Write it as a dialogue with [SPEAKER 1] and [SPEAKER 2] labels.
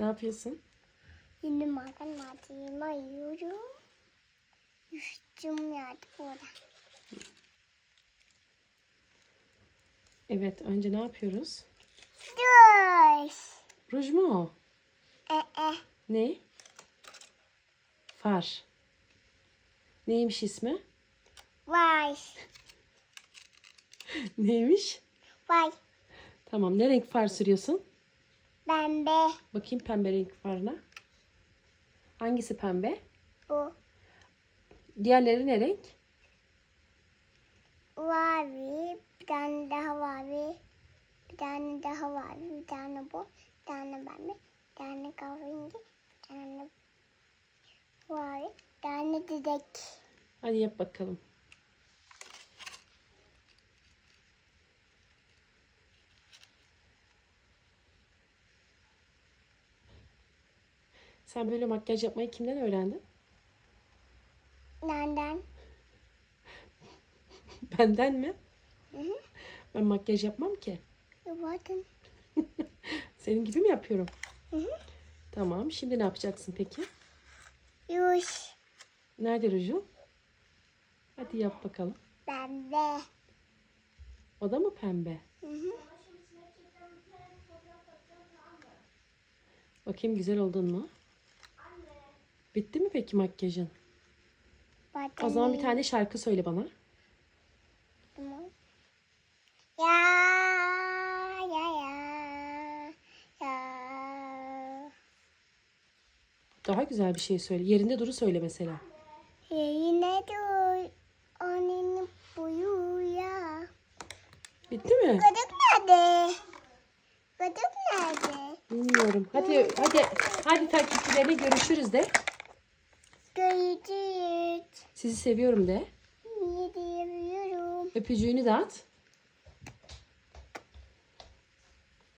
[SPEAKER 1] Ne yapıyorsun?
[SPEAKER 2] Yeni makarnacıyıma yiyorum. Üstüm yerde orada.
[SPEAKER 1] Evet, önce ne yapıyoruz?
[SPEAKER 2] Dur.
[SPEAKER 1] Ruj mu o?
[SPEAKER 2] E e.
[SPEAKER 1] Ne? Far. Neymiş ismi?
[SPEAKER 2] Vay.
[SPEAKER 1] Neymiş?
[SPEAKER 2] Vay.
[SPEAKER 1] Tamam, ne renk far sürüyorsun?
[SPEAKER 2] Pembe.
[SPEAKER 1] Bakayım pembe renk farına. Hangisi pembe?
[SPEAKER 2] Bu.
[SPEAKER 1] Diğerleri ne renk?
[SPEAKER 2] Mavi. Bir tane daha mavi. Bir tane daha mavi. Bir tane bu. Bir tane pembe. Bir tane kahverengi. Bir tane mavi. Bir tane didek.
[SPEAKER 1] Hadi yap bakalım. Sen böyle makyaj yapmayı kimden öğrendin?
[SPEAKER 2] Nereden?
[SPEAKER 1] Benden mi?
[SPEAKER 2] Hı hı.
[SPEAKER 1] Ben makyaj yapmam ki.
[SPEAKER 2] Bakın.
[SPEAKER 1] Senin gibi mi yapıyorum?
[SPEAKER 2] Hı hı.
[SPEAKER 1] Tamam. Şimdi ne yapacaksın peki?
[SPEAKER 2] Yuş.
[SPEAKER 1] Nerede rujun? Hadi yap bakalım.
[SPEAKER 2] Pembe.
[SPEAKER 1] O da mı pembe?
[SPEAKER 2] Hı hı.
[SPEAKER 1] Bakayım güzel oldun mu? Bitti mi peki makyajın?
[SPEAKER 2] Bakın.
[SPEAKER 1] O zaman bir tane şarkı söyle bana.
[SPEAKER 2] Ya ya ya ya.
[SPEAKER 1] Daha güzel bir şey söyle. Yerinde duru söyle mesela.
[SPEAKER 2] Yine dur annenin boyu ya.
[SPEAKER 1] Bitti mi?
[SPEAKER 2] Gıdık nerede? Gıdık nerede?
[SPEAKER 1] Bilmiyorum. Hadi hadi hadi takipçilerine görüşürüz de.
[SPEAKER 2] Görüşürüz.
[SPEAKER 1] Sizi seviyorum de.
[SPEAKER 2] Diyemiyorum?
[SPEAKER 1] Öpücüğünü de at.